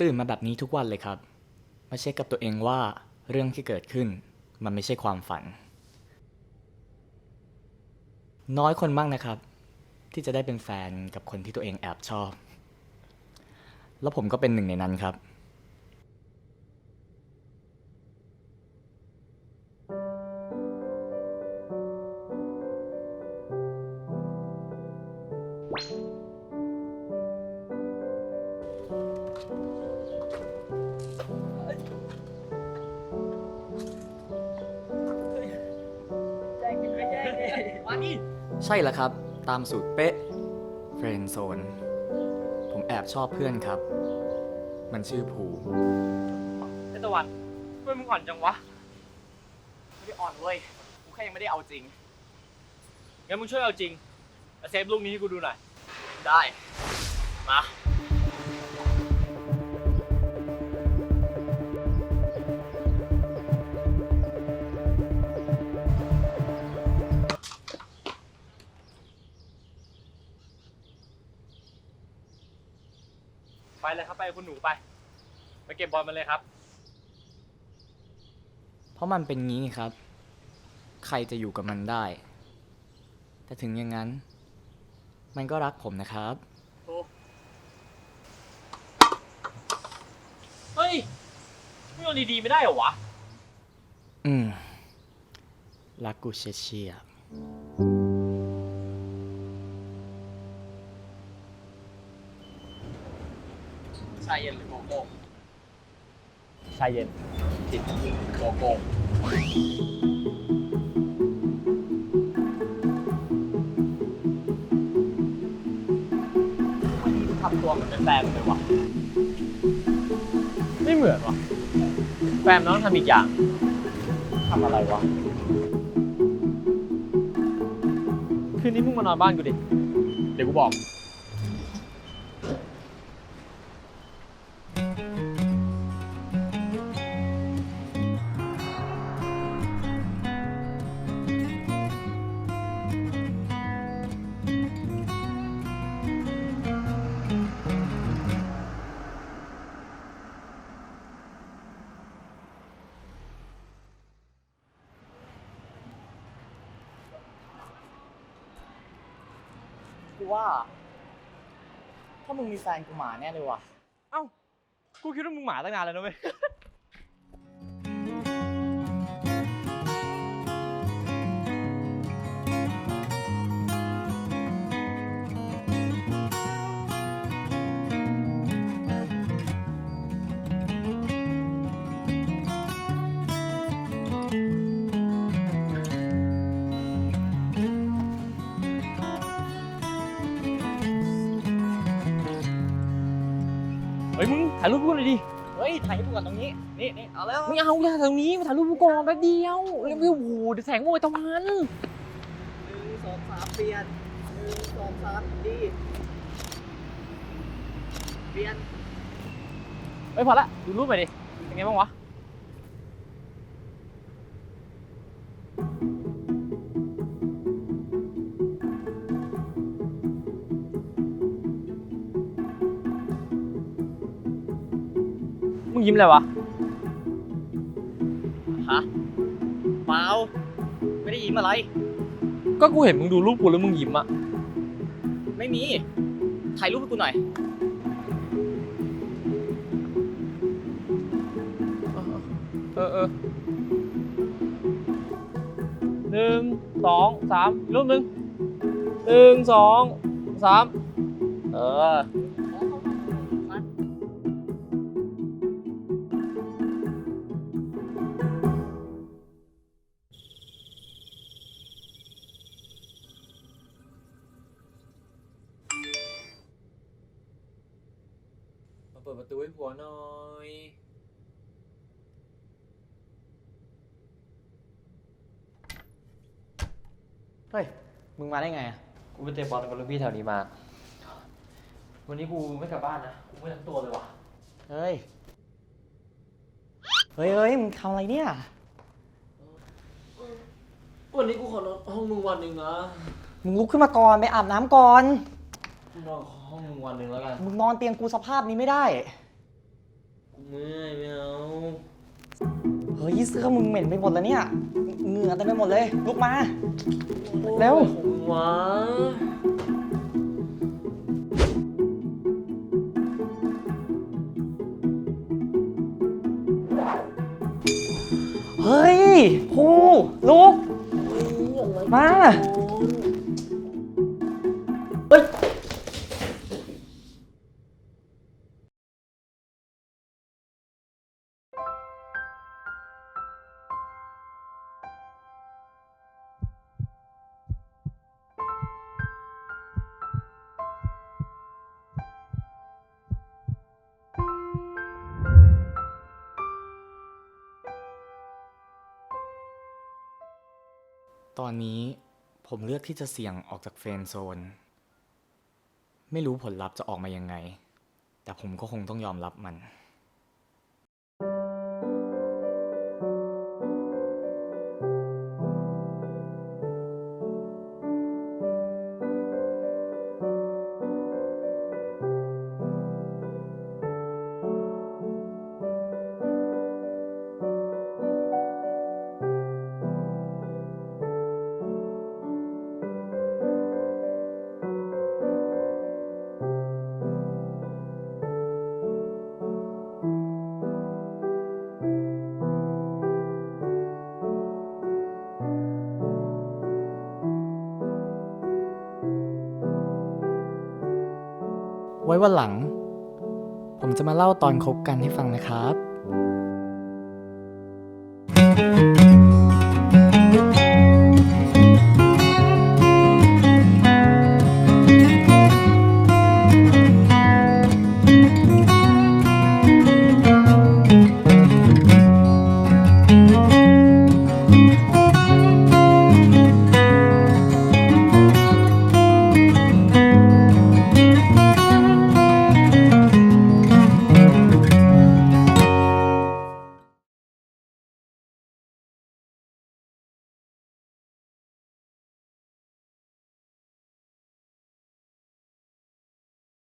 ตื่นมาแบบนี้ทุกวันเลยครับ มาเช็คกับตัวเองว่าเรื่องที่เกิดขึ้น มันไม่ใช่ความฝัน น้อยคนมากนะครับ ที่จะได้เป็นแฟนกับคนที่ตัวเองแอบชอบ แล้วผมก็เป็นหนึ่งในนั้นครับ ใช่แล้วครับ ตามสูตรเป๊ะเฟรนโซน ผมแอบชอบเพื่อนครับ มันชื่อภู ไอตะวันทำไมมึงอ่อนจังวะ ไม่ได้อ่อนเว้ย กูแค่ยังไม่ได้เอาจริง งั้นมึงช่วยเอาจริงแล้วเซฟลูกนี้ให้กูดูหน่อย ได้ มา ไปเลยครับไปคุณหนูไป ไปเก็บบอลมาเลยครับ เพราะมันเป็นงี้ครับ ใครจะอยู่กับมันได้ แต่ถึงอย่างนั้น มันก็รักผมนะครับ เฮ้ยไม่เอาดีๆไม่ได้เหรอวะ อืม รักกูเชียเชียร์ชายเย็นหรือโกโก้ชายเย็นติดโกโก้วันนี้ทำตัวเหมือนเป็นแฟนมันเลยวะไม่เหมือนวะแฟนมันต้องทำอีกอย่างทำอะไรวะ คืนนี้มึงมานอนบ้านกูดิ เดี๋ยวกูบอก กูว่า ถ้ามึงมีแฟนกูหมาแน่เลยว่ะ เอ้า กูคิดว่ามึงหมาตั้งนานแล้วนะเว้ย ถ่ายรูปกูหน่อยดิ เฮ้ย ถ่ายให้กูก่อนตรงนี้ นี่นี่เอาแล้วไม่เอาอย่าตรงนี้มาถ่ายรูปกูก่อนแป๊บเดียวเร็วๆโอ้โหเดี๋ยวแสงโวยตะวันหนึ่งสองสามเปลี่ยนหนึ่งสองสามดี เปลี่ยน เฮ้ยพอละ ดูรูปหน่อยดิ เป็นไงบ้างวะ งยิ้มอะไรวะ ฮะเปล่าไม่ได้ยิ้มอะไร ก็กูเห็นมึงดูรูปกูแล้วมึงยิ้มอะไม่มี ถ่ายรูปให้กูหน่อย เออเออหนึ่งสองสามอีกรูปหนึ่งหนึ่งสองสามเออ ปิดประตูให้ผัวหน่อย เฮ้ย มึงมาได้ไงอะกูไปเตะบอลกับรุ่นพี่แถวนี้มา วันนี้กูไม่กลับบ้านนะ กูไม่ทั้งตัวเลยว่ะ เฮ้ย เฮ้ยเฮ้ยมึงทำอะไรเนี่ย วันนี้กูขอนอนห้องมึงวันหนึ่งนะ มึงลุกขึ้นมาก่อนไปอาบน้ำก่อน กูนอนห้องมึงวันหนึ่งแล้วกัน มึงนอนเตียงกูสภาพนี้ไม่ได้เมื่อยไม่เอาเฮ้ยเสื้อมึงเหม็นไปหมดแล้วเนี่ย เหงื่อเต็มไปหมดเลย ลุกมา เร็วผมวะเฮ้ยภูลุก มาเฮ้ ตอนนี้ผมเลือกที่จะเสี่ยงออกจากเฟรนด์โซน ไม่รู้ผลลัพธ์จะออกมายังไง แต่ผมก็คงต้องยอมรับมัน ไว้วันหลัง ผมจะมาเล่าตอนคบกันให้ฟังนะครับ